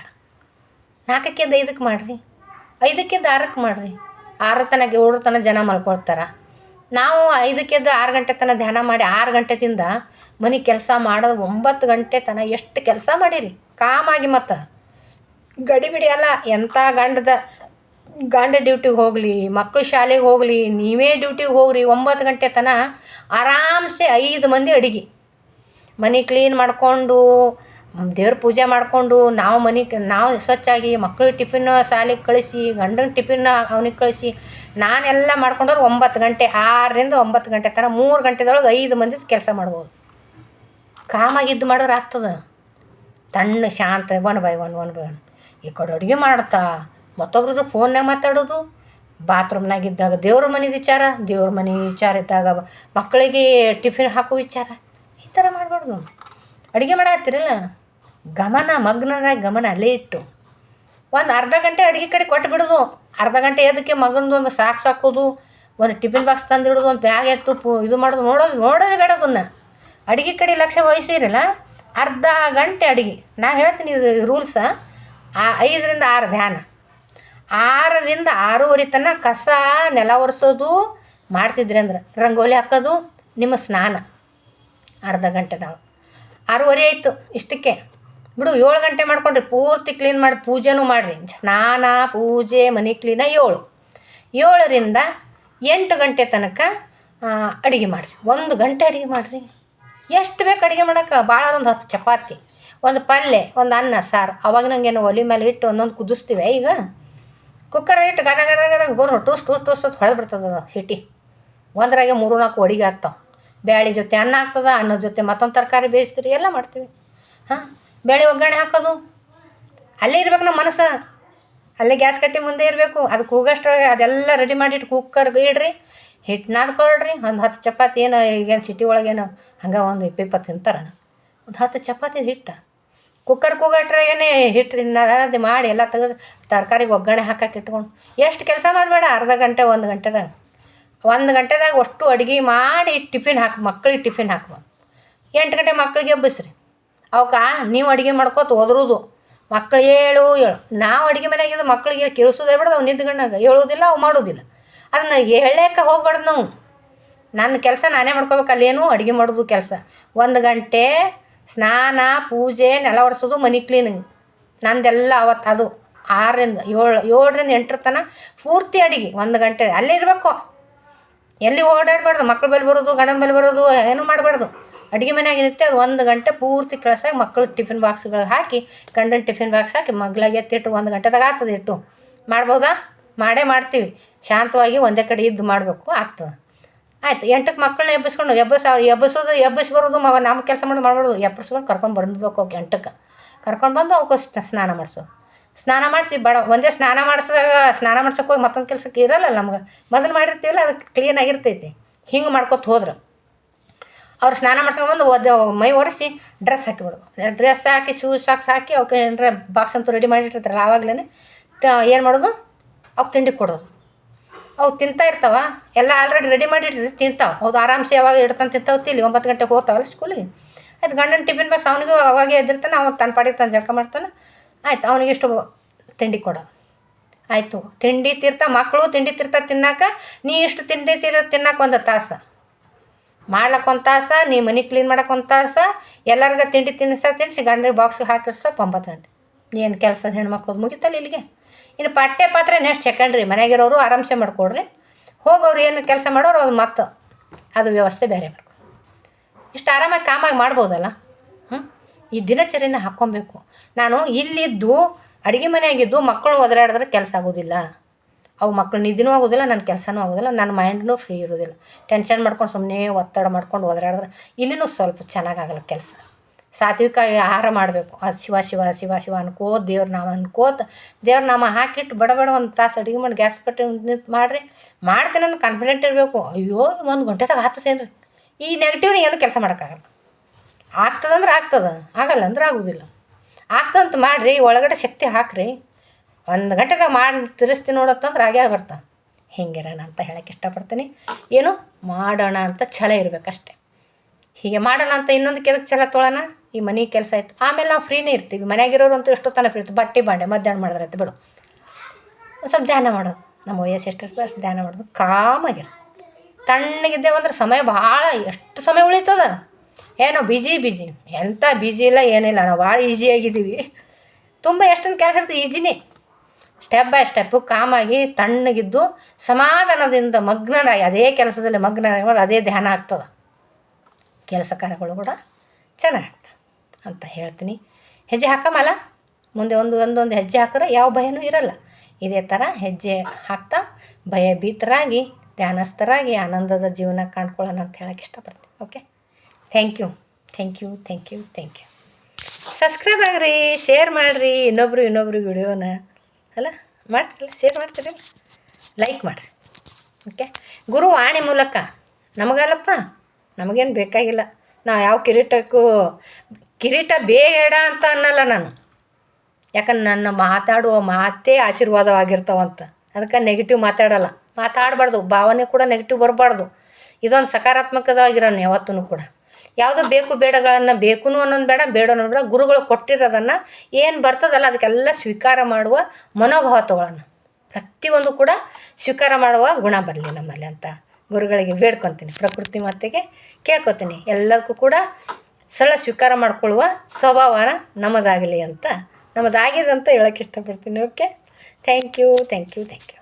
ನಾಲ್ಕಕ್ಕಿಂದ ಐದಕ್ಕೆ ಮಾಡಿರಿ. ಐದಕ್ಕಿಂತ ಆರಕ್ಕೆ ಮಾಡಿರಿ. ಆರು ತನಕ ಏಳು ತನಕ ಜನ ಮಲ್ಕೊಳ್ತಾರೆ. ನಾವು ಐದಕ್ಕಿಂತ ಆರು ಗಂಟೆ ತನಕ ಧ್ಯಾನ ಮಾಡಿ ಆರು ಗಂಟೆದಿಂದ ಮನೆ ಕೆಲಸ ಮಾಡೋದು ಒಂಬತ್ತು ಗಂಟೆ ತನಕ ಎಷ್ಟು ಕೆಲಸ ಮಾಡಿರಿ. ಕಾಮಾಗಿ ಮತ್ತು. ಗಡಿಬಿಡಿ ಅಲ್ಲ ಎಂಥ ಗಂಡದ, ಗಂಡ ಡ್ಯೂಟಿಗೆ ಹೋಗಲಿ ಮಕ್ಕಳು ಶಾಲೆಗೆ ಹೋಗಲಿ, ನೀವೇ ಡ್ಯೂಟಿಗೆ ಹೋಗ್ರಿ, ಒಂಬತ್ತು ಗಂಟೆ ತನಕ ಆರಾಮ್ಸೆ ಐದು ಮಂದಿ ಅಡುಗೆ. ಮನೆ ಕ್ಲೀನ್ ಮಾಡಿಕೊಂಡು ದೇವ್ರ ಪೂಜೆ ಮಾಡಿಕೊಂಡು ನಾವು ಮನೆ ನಾವು ಸ್ವಚ್ಛಾಗಿ ಮಕ್ಕಳು ಟಿಫಿನ್ ಶಾಲೆಗೆ ಕಳಿಸಿ, ಗಂಡನ ಟಿಫಿನ್ ಅವ್ನಿಗೆ ಕಳಿಸಿ, ನಾನೆಲ್ಲ ಮಾಡ್ಕೊಂಡವ್ರು ಒಂಬತ್ತು ಗಂಟೆ, ಆರರಿಂದ ಒಂಬತ್ತು ಗಂಟೆ ತನಕ ಮೂರು ಗಂಟೆದೊಳಗೆ ಐದು ಮಂದಿ ಕೆಲಸ ಮಾಡ್ಬೋದು. ಕಾಮಾಗಿ ಇದ್ದು ಮಾಡಿದ್ರೆ ಆಗ್ತದೆ? ತಣ್ಣ ಶಾಂತ, one by one one by one. ಈ ಕಡೆ ಅಡುಗೆ ಮಾಡ್ತಾ ಮತ್ತೊಬ್ರು ಫೋನ್ನಾಗ ಮಾತಾಡೋದು. ಬಾತ್ರೂಮ್ನಾಗ ಇದ್ದಾಗ ದೇವ್ರ ಮನೆ ವಿಚಾರ, ದೇವ್ರ ಮನೆ ವಿಚಾರ ಇದ್ದಾಗ ಮಕ್ಕಳಿಗೆ ಟಿಫಿನ್ ಹಾಕೋ ವಿಚಾರ. ಈ ಥರ ಮಾಡಬಾರ್ದು. ಅಡುಗೆ ಮಾಡತ್ತೀರಲ್ಲ ಗಮನ ಮಗ್ನಾಗ ಗಮನ ಅಲ್ಲೇ ಇಟ್ಟು. ಒಂದು ಅರ್ಧ ಗಂಟೆ ಅಡುಗೆ ಕಡೆ ಕೊಟ್ಟು ಬಿಡೋದು. ಅರ್ಧ ಗಂಟೆ ಎದಕ್ಕೆ ಮಗನದು ಒಂದು ಸಾಕ್ಸ್ ಹಾಕೋದು ಒಂದು ಟಿಫಿನ್ ಬಾಕ್ಸ್ ತಂದಿಡೋದು, ಒಂದು ಬ್ಯಾಗ್ ಎತ್ತು ಪು ಇದು ಮಾಡೋದು. ನೋಡೋದು, ನೋಡೋದೇ ಬೇಡ ಅದನ್ನು. ಅಡುಗೆ ಕಡೆ ಲಕ್ಷ್ಯ ವಹಿಸಿರಲ್ಲ. ಅರ್ಧ ಗಂಟೆ ಅಡುಗೆ. ನಾನು ಹೇಳ್ತೀನಿ ಇದು ರೂಲ್ಸ ಆ. ಐದರಿಂದ ಆರು ಧ್ಯಾನ. ಆರರಿಂದ ಆರೂವರೆ ತನಕ ಕಸ ನೆಲ ಒರೆಸೋದು, ಮಾಡ್ತಿದ್ರಿ ಅಂದ್ರೆ. ರಂಗೋಲಿ ಹಾಕೋದು, ನಿಮ್ಮ ಸ್ನಾನ. ಅರ್ಧ ಗಂಟೆದಾಗ ಆರೂವರೆ ಆಯಿತು, ಇಷ್ಟಕ್ಕೆ. ಬಿಡು, ಏಳು ಗಂಟೆ ಮಾಡ್ಕೊಂಡ್ರಿ, ಪೂರ್ತಿ ಕ್ಲೀನ್ ಮಾಡಿ ಪೂಜೆನೂ ಮಾಡಿರಿ. ಸ್ನಾನ, ಪೂಜೆ, ಮನೆ ಕ್ಲೀನ ಏಳು. ಏಳರಿಂದ ಎಂಟು ಗಂಟೆ ತನಕ ಅಡುಗೆ ಮಾಡಿರಿ. ಒಂದು ಗಂಟೆ ಅಡುಗೆ ಮಾಡಿರಿ. ಎಷ್ಟು ಬೇಕು ಅಡುಗೆ ಮಾಡೋಕೆ? ಭಾಳ ಒಂದು ಹತ್ತು ಚಪಾತಿ, ಒಂದು ಪಲ್ಯ ಒಂದು ಅನ್ನ, ಸಾರು. ಅವಾಗ ನಂಗೇನು ಒಲೆ ಮೇಲೆ ಇಟ್ಟು ಒಂದೊಂದು ಕುದಿಸ್ತೀವಿ ಈಗ? ಕುಕ್ಕರ್ ಇಟ್ಟು ಗರ ಗರ ಗರ ಗೋರು ಟೂಸ್ ಟೂಸ್ ಟೂಸ್ ಹೊಡೆದು ಬಿಡ್ತದ ಸಿಟಿ. ಒಂದ್ರಾಗೆ ಮೂರು ನಾಲ್ಕು ಅಡುಗೆ ಆಗ್ತಾವೆ. ಬ್ಯಾಳಿ ಜೊತೆ ಅನ್ನ ಆಗ್ತದ, ಅನ್ನದ ಜೊತೆ ಮತ್ತೊಂದು ತರಕಾರಿ ಬೇಯಿಸ್ತೀರಿ, ಎಲ್ಲ ಮಾಡ್ತೀವಿ. ಹಾಂ? ಬೇಳೆ ಒಗ್ಗರಣೆ ಹಾಕೋದು. ಅಲ್ಲೇ ಇರ್ಬೇಕು ನಮ್ಮ ಮನಸ್ಸು. ಅಲ್ಲೇ ಗ್ಯಾಸ್ ಕಟ್ಟಿ ಮುಂದೆ ಇರಬೇಕು. ಅದು ಕೂಗಷ್ಟೊಳಗೆ ಅದೆಲ್ಲ ರೆಡಿ ಮಾಡಿಟ್ಟು ಕುಕ್ಕರ್ಗೆ ಇಡ್ರಿ. ಹಿಟ್ಟು ನಾದ್ಕೊಳ್ರಿ. ಒಂದು ಹತ್ತು ಚಪಾತಿ ಏನು ಈಗೇನು ಸಿಟಿ ಒಳಗೇನು ಹಂಗೆ ಒಂದು ಇಪ್ಪಿಪ್ಪತ್ತು ತಿಂತಾರಣ ಒಂದು ಹತ್ತು ಚಪಾತಿ ಹಿಟ್ಟು. ಕುಕ್ಕರ್ ಕೂಗಟ್ರಾಗೇನೆ ಹಿಟ್ಟು ಅದು ಮಾಡಿ ಎಲ್ಲ ತೆಗೆದು ತರಕಾರಿಗೆ ಒಗ್ಗರಣೆ ಹಾಕಕ್ಕೆ ಇಟ್ಕೊಂಡು. ಎಷ್ಟು ಕೆಲಸ ಮಾಡಬೇಡ, ಅರ್ಧ ಗಂಟೆ, ಒಂದು ಗಂಟೆದಾಗ. ಒಂದು ಗಂಟೆದಾಗ ಅಷ್ಟು ಅಡುಗೆ ಮಾಡಿ ಟಿಫಿನ್ ಹಾಕಿ, ಮಕ್ಳಿಗೆ ಟಿಫಿನ್ ಹಾಕುವ ಎಂಟು ಗಂಟೆ ಮಕ್ಕಳಿಗೆ ಎಬ್ಬಿಸ್ರಿ. ಅವಕ್ಕೆ, ನೀವು ಅಡುಗೆ ಮಾಡ್ಕೋತ ಓದ್ರುದು ಮಕ್ಳು ಹೇಳು ಏಳು. ನಾವು ಅಡುಗೆ ಮನೆಯಾಗಿದ್ದು ಮಕ್ಳಿಗೆ ಕೇಳಿಸೋದೇ ಬಿಡೋದು ಅವ್ನು ನಿಂತ್ಕೊಂಡಾಗ ಹೇಳೋದಿಲ್ಲ, ಅವು ಮಾಡೋದಿಲ್ಲ. ಅದನ್ನು ಹೇಳಕ್ಕೆ ಹೋಗ್ಬಾರ್ದು ನಾವು. ನನ್ನ ಕೆಲಸ ನಾನೇ ಮಾಡ್ಕೋಬೇಕು, ಅಲ್ಲೇನು ಅಡುಗೆ ಮಾಡೋದು ಕೆಲಸ. ಒಂದು ಗಂಟೆ ಸ್ನಾನ, ಪೂಜೆ, ನೆಲ ಒರೆಸೋದು ಮನೆ ಕ್ಲೀನಿಂಗ್ ನಂದೆಲ್ಲ ಅವತ್ತು ಅದು. ಆರರಿಂದ ಏಳು, ಏಳರಿಂದ ಎಂಟರ ತನಕ ಪೂರ್ತಿ ಅಡುಗೆ, ಒಂದು ಗಂಟೆ. ಅಲ್ಲೇ ಇರಬೇಕು. ಎಲ್ಲಿ ಓಡಾಡಬಾರ್ದು, ಮಕ್ಳು ಬಲ್ಲಿ ಬರೋದು, ಗಂಡನ ಬಲ್ಲಿ ಬರೋದು, ಏನೂ ಮಾಡಬಾರ್ದು. ಅಡುಗೆ ಮನೆಯಾಗ ಇರುತ್ತೆ, ಅದು ಒಂದು ಗಂಟೆ ಪೂರ್ತಿ ಕಳ್ಸಾಗ ಮಕ್ಕಳು ಟಿಫಿನ್ ಬಾಕ್ಸ್ಗಳಿಗೆ ಹಾಕಿ, ಗಂಡನ ಟಿಫಿನ್ ಬಾಕ್ಸ್ ಹಾಕಿ ಮಗ್ಳಾಗೆ ಎತ್ತಿಟ್ಟು ಒಂದು ಗಂಟೆದಾಗ ಆಗ್ತದೆ ಇಟ್ಟು ಮಾಡ್ಬೋದಾ? ಮಾಡೇ ಮಾಡ್ತೀವಿ. ಶಾಂತವಾಗಿ ಒಂದೇ ಕಡೆ ಇದ್ದು ಮಾಡಬೇಕು, ಆಗ್ತದೆ. ಆಯ್ತು ಎಂಟಕ್ಕೆ ಮಕ್ಕಳನ್ನ ಎಬ್ಬಿಸ್ಕೊಂಡು ಎಬ್ಬಸ್ ಅವ್ರು ಎಬ್ಬಿಸೋದು, ಎಬ್ಬಿಸಿ ಬರೋದು ಮಗ ನಮ್ಮ ಕೆಲಸ ಮಾಡೋದು ಮಾಡ್ಬಾರ್ದು ಎಬ್ಬಸ್ಕೊಂಡು ಕರ್ಕೊಂಡು ಬಂದ್ಬೇಕು ಅವ್ಕೆ ಎಂಟಕ್ಕೆ ಕರ್ಕೊಂಡು ಬಂದು ಅವಕ್ಕೆ ಸ್ನಾನ ಮಾಡಿಸೋದು. ಸ್ನಾನ ಮಾಡಿಸಿ, ಬಡ, ಒಂದೇ ಸ್ನಾನ ಮಾಡಿಸಿದಾಗ, ಸ್ನಾನ ಮಾಡ್ಸೋಕೆ ಹೋಗಿ ಮತ್ತೊಂದು ಕೆಲಸಕ್ಕೆ ಇರಲ್ಲ ನಮ್ಗೆ. ಮೊದಲು ಮಾಡಿರ್ತೀವಲ್ಲ ಅದಕ್ಕೆ ಕ್ಲೀನಾಗಿರ್ತೈತಿ ಹಿಂಗೆ ಮಾಡ್ಕೊತ ಹೋದ್ರೆ. ಅವ್ರು ಸ್ನಾನ ಮಾಡ್ಸ್ಕೊಂಡ್ಬಂದು ಒದ್ದು ಮೈ ಒರೆಸಿ ಡ್ರೆಸ್ ಹಾಕಿಬಿಡು ಡ್ರೆಸ್ ಹಾಕಿ ಶೂ ಸಾಕ್ಸ್ ಹಾಕಿ ಅವಕ್ಕೆ ಏನರ ಬಾಕ್ಸ್ ಅಂತೂ ರೆಡಿ ಮಾಡಿಟ್ಟಿರ್ತಾರಲ್ಲ ಆವಾಗಲೇ ಏನು ಮಾಡೋದು? ಅವ್ಕೆ ತಿಂಡಿ ಕೊಡೋದು. ಅವು ತಿಂತಾ ಇರ್ತಾವ, ಎಲ್ಲ ಆಲ್ರೆಡಿ ರೆಡಿ ಮಾಡಿಟ್ಟಿರ್ತೀವಿ ತಿಂತಾವೆ. ಹೌದು, ಆರಾಮ್ಸೆ ಯಾವಾಗ ಇಡ್ತಾನೆ ತಿಂತಾವ ತಿಲ್ಲಿ ಒಂಬತ್ತು ಗಂಟೆಗೆ ಹೋಗ್ತಾವಲ್ಲ ಸ್ಕೂಲಿಗೆ ಆಯ್ತು, ಗಂಡನ ಟಿಫಿನ್ ಬಾಕ್ಸ್ ಅವನಿಗೂ ಅವಾಗೆ ಎದ್ದಿರ್ತಾನೆ ಅವ್ನು ತನ್ನ ಪಾಡಿಗೆ ತಾನು ಜಳಕ ಮಾಡ್ತಾನೆ. ಆಯ್ತು, ಅವನಿಗೆ ಇಷ್ಟು ತಿಂಡಿ ಕೊಡೋದು ಆಯಿತು, ತಿಂಡಿ ತೀರ್ಥ ಮಕ್ಕಳು ತಿಂಡಿ ತೀರ್ಥ ತಿನ್ನಾಕ, ನೀ ಇಷ್ಟು ತಿಂಡಿ ತೀರ್ಥ ತಿನ್ನಕ್ಕೆ ಒಂದು ತಾಸು. ಮಾಡ್ಲಕ್ಕೆ ಒಂದು ತಾಸು, ನೀ ಮನೆ ಕ್ಲೀನ್ ಮಾಡಕ್ಕೆ ಒಂದು ತಿಂಡಿ ತಿನ್ನಿಸ ತಿನ್ನಿಸಿ ಗಂಡ ಬಾಕ್ಸ್ ಹಾಕಿರ್ಸ ಒಂಬತ್ತು ಗಂಟೆ. ಏನು ಕೆಲಸ ಹೆಣ್ಮಕ್ಳದ್ದು ಮುಗಿತಲ್ಲ ಇಲ್ಲಿಗೆ? ಇನ್ನು ಪಠ್ಯ ಪಾತ್ರೆ ನೆಕ್ಸ್ಟ್ ಸೆಕೆಂಡ್ರಿ ಮನೆಗಿರೋರು ಆರಾಮ್ಸೆ ಮಾಡಿಕೊಡ್ರಿ. ಹೋಗೋರು ಏನು ಕೆಲಸ ಮಾಡೋರು ಅದು ಮತ್ತು, ಅದು ವ್ಯವಸ್ಥೆ ಬೇರೆ ಮಾಡ್ಕೊ. ಇಷ್ಟು ಆರಾಮಾಗಿ ಕಾಮಾಗಿ ಮಾಡ್ಬೋದಲ್ಲ? ಹ್ಞೂ ಈ ದಿನಚರಿನ ಹಾಕ್ಕೊಬೇಕು. ನಾನು ಇಲ್ಲಿದ್ದು, ಅಡುಗೆ ಮನೆಯಾಗಿದ್ದು ಮಕ್ಕಳು ಒದರಾಡಿದ್ರೆ ಕೆಲಸ ಆಗೋದಿಲ್ಲ. ಅವು ಮಕ್ಕಳು ನಿದ್ದೆನೂ ಆಗೋದಿಲ್ಲ ನನ್ನ ಕೆಲಸನೂ ಆಗೋದಿಲ್ಲ ನನ್ನ ಮೈಂಡ್ನೂ ಫ್ರೀ ಇರೋದಿಲ್ಲ. ಟೆನ್ಷನ್ ಮಾಡ್ಕೊಂಡು ಸುಮ್ಮನೆ ಒತ್ತಡ ಮಾಡ್ಕೊಂಡು ಓದಾಡಿದ್ರೆ ಇಲ್ಲಿನೂ ಸ್ವಲ್ಪ ಚೆನ್ನಾಗಾಗಲ್ಲ ಕೆಲಸ. ಸಾತ್ವಿಕ ಆಹಾರ ಮಾಡಬೇಕು. ಅದು ಶಿವ ಶಿವ ಶಿವ ಶಿವ ಅನ್ಕೋತ ದೇವ್ರ ನಾಮ ಅನ್ಕೋತ ದೇವ್ರ ನಾಮ ಹಾಕಿಟ್ಟು ಬಡ ಬಡ ಒಂದು ತಾಸು ಅಡುಗೆ ಮಾಡಿ ಗ್ಯಾಸ್ ಪಟ್ಟಿ ನಿಂತು ಮಾಡಿರಿ. ಮಾಡ್ತೀನಿ ಅನ್ನೋ ಕಾನ್ಫಿಡೆಂಟ್ ಇರಬೇಕು. ಅಯ್ಯೋ, ಒಂದು ಗಂಟೆದಾಗ ಆಗ್ತದೇನು ರೀ ಈ ನೆಗೆಟಿವ್ನ ಏನು ಕೆಲಸ ಮಾಡೋಕ್ಕಾಗಲ್ಲ. ಆಗ್ತದಂದ್ರೆ ಆಗ್ತದೆ, ಆಗಲ್ಲ ಅಂದ್ರೆ ಆಗೋದಿಲ್ಲ. ಆಗ್ತದಂತ ಮಾಡಿರಿ, ಒಳಗಡೆ ಶಕ್ತಿ ಹಾಕ್ರಿ. ಒಂದು ಗಂಟೆದಾಗ ಮಾಡಿ ತಿರ್ಸ್ತೀನಿ ನೋಡತ್ತಂದ್ರೆ ಆಗ್ಯಾ ಬರ್ತಾ ಹಿಂಗಿರೋಣ ಅಂತ ಹೇಳಕ್ಕೆ ಇಷ್ಟಪಡ್ತೀನಿ. ಏನು? ಮಾಡೋಣ ಅಂತ ಛಲ ಇರಬೇಕಷ್ಟೆ. ಹೀಗೆ ಮಾಡೋಣ ಅಂತ ಇನ್ನೊಂದು ಕೆದಕ್ಕೆ ಛಲ ತೊಳೋಣ? ಈ ಮನೆ ಕೆಲಸ ಆಯ್ತು. ಆಮೇಲೆ ನಾವು ಫ್ರೀನೇ ಇರ್ತೀವಿ. ಮನೆಯಾಗಿರೋರು ಅಂತೂ ಎಷ್ಟೋ ತನಕ ಫ್ರೀ ಇರ್ತೀವಿ. ಬಟ್ಟೆ ಬಾಂಡೆ, ಮಧ್ಯಾಹ್ನ ಮಾಡಿದ್ರೆ ಆಯ್ತು. ಬಿಡು. ಸ್ವಲ್ಪ ಧ್ಯಾನ ಮಾಡೋದು ನಮ್ಮ ವಯಸ್ಸು ಎಷ್ಟಿರ್ತದೆ ಅಷ್ಟು ಧ್ಯಾನ ಮಾಡೋದು ಕಾಮಾಗಿರು ತಣ್ಣಗಿದ್ದೇವಂದ್ರೆ ಸಮಯ ಭಾಳ, ಎಷ್ಟು ಸಮಯ ಉಳಿತದ? ಏನೋ ಬಿಜಿ ಬಿಜಿ ಎಂಥ ಬಿಜಿ ಇಲ್ಲ, ಏನಿಲ್ಲ. ನಾವು ಭಾಳ ಈಸಿಯಾಗಿದ್ದೀವಿ ತುಂಬ ಎಷ್ಟೊಂದು ಕೆಲಸ ಇರ್ತದೆ ಈಸಿನೇ ಸ್ಟೆಪ್ ಬೈ ಸ್ಟೆಪ್ಪು ಕಾಮಾಗಿ ತಣ್ಣಗಿದ್ದು ಸಮಾಧಾನದಿಂದ ಮಗ್ನರಾಗಿ, ಅದೇ ಕೆಲಸದಲ್ಲಿ ಮಗ್ನರಾಗಿ ಅದೇ ಧ್ಯಾನ ಆಗ್ತದೆ. ಕೆಲಸ ಕಾರ್ಯಗಳು ಕೂಡ ಚೆನ್ನಾಗ್ತದೆ ಅಂತ ಹೇಳ್ತೀನಿ. ಹೆಜ್ಜೆ ಹಾಕಮಲ್ಲ? ಮುಂದೆ ಒಂದು, ಒಂದೊಂದು ಹೆಜ್ಜೆ ಹಾಕಿದ್ರೆ ಯಾವ ಭಯನೂ ಇರಲ್ಲ. ಇದೇ ಥರ ಹೆಜ್ಜೆ ಹಾಕ್ತಾ ಭಯಭೀತರಾಗಿ ಧ್ಯಾನಸ್ಥರಾಗಿ ಆನಂದದ ಜೀವನ ಕಾಣ್ಕೊಳ್ಳೋಣ ಅಂತ ಹೇಳಕ್ಕೆ ಇಷ್ಟಪಡ್ತೀನಿ. Okay thank you thank you thank you thank you subscribe agri share ಮಾಡಿರಿ, ಇನ್ನೊಬ್ರು ಇನ್ನೊಬ್ರು ವಿಡಿಯೋನ ಅಲ್ಲ, ಮಾಡ್ತಿರಲ್ಲ ಶೇರ್ ಮಾಡ್ತೀರಲ್ಲ ಲೈಕ್ ಮಾಡಿರಿ. ಓಕೆ ಗುರು ವಾಣಿ ಮೂಲಕ ನಮಗಲ್ಲಪ್ಪ, ನಮಗೇನು ಬೇಕಾಗಿಲ್ಲ. ನಾವು ಯಾವ ಕಿರೀಟಕ್ಕೂ, ಕಿರೀಟ ಬೇಡ ಅಂತ ಅನ್ನಲ್ಲ ನಾನು. ಯಾಕಂದ್ರೆ ನನ್ನ ಮಾತಾಡುವ ಮಾತೇ ಆಶೀರ್ವಾದವಾಗಿರ್ತಾವಂತ. ಅದಕ್ಕೆ ನೆಗೆಟಿವ್ ಮಾತಾಡಲ್ಲ. ಮಾತಾಡಬಾರ್ದು. ಭಾವನೆ ಕೂಡ ನೆಗೆಟಿವ್ ಬರಬಾರ್ದು. ಇದೊಂದು ಸಕಾರಾತ್ಮಕವಾಗಿರೋನು ಯಾವತ್ತೂ ಕೂಡ. ಯಾವುದೋ ಬೇಕು ಬೇಡಗಳನ್ನು ಬೇಕು ಅನ್ನೋದು ಬೇಡ ಬೇಡ ಅನ್ನೋದು ಬೇಡ. ಗುರುಗಳು ಕೊಟ್ಟಿರೋದನ್ನು ಏನು ಬರ್ತದಲ್ಲ ಅದಕ್ಕೆಲ್ಲ ಸ್ವೀಕಾರ ಮಾಡುವ ಮನೋಭಾವ ತಗೊಳ್ಳೋಣ. ಪ್ರತಿಯೊಂದು ಕೂಡ ಸ್ವೀಕಾರ ಮಾಡುವ ಗುಣ ಬರಲಿ ನಮ್ಮಲ್ಲಿ ಅಂತ ಗುರುಗಳಿಗೆ ಬೇಡ್ಕೊತೀನಿ. ಪ್ರಕೃತಿ ಮಾತೆಗೆ ಕೇಳ್ಕೊತೀನಿ. ಎಲ್ಲದಕ್ಕೂ ಕೂಡ ಸರಳ ಸ್ವೀಕಾರ ಮಾಡಿಕೊಳ್ಳುವ ಸ್ವಭಾವನ ನಮ್ಮದಾಗಲಿ ಅಂತ, ನಮ್ಮದಾಗಿದೆ ಅಂತ ಹೇಳೋಕ್ಕೆ ಇಷ್ಟಪಡ್ತೀನಿ. Okay thank you thank you thank you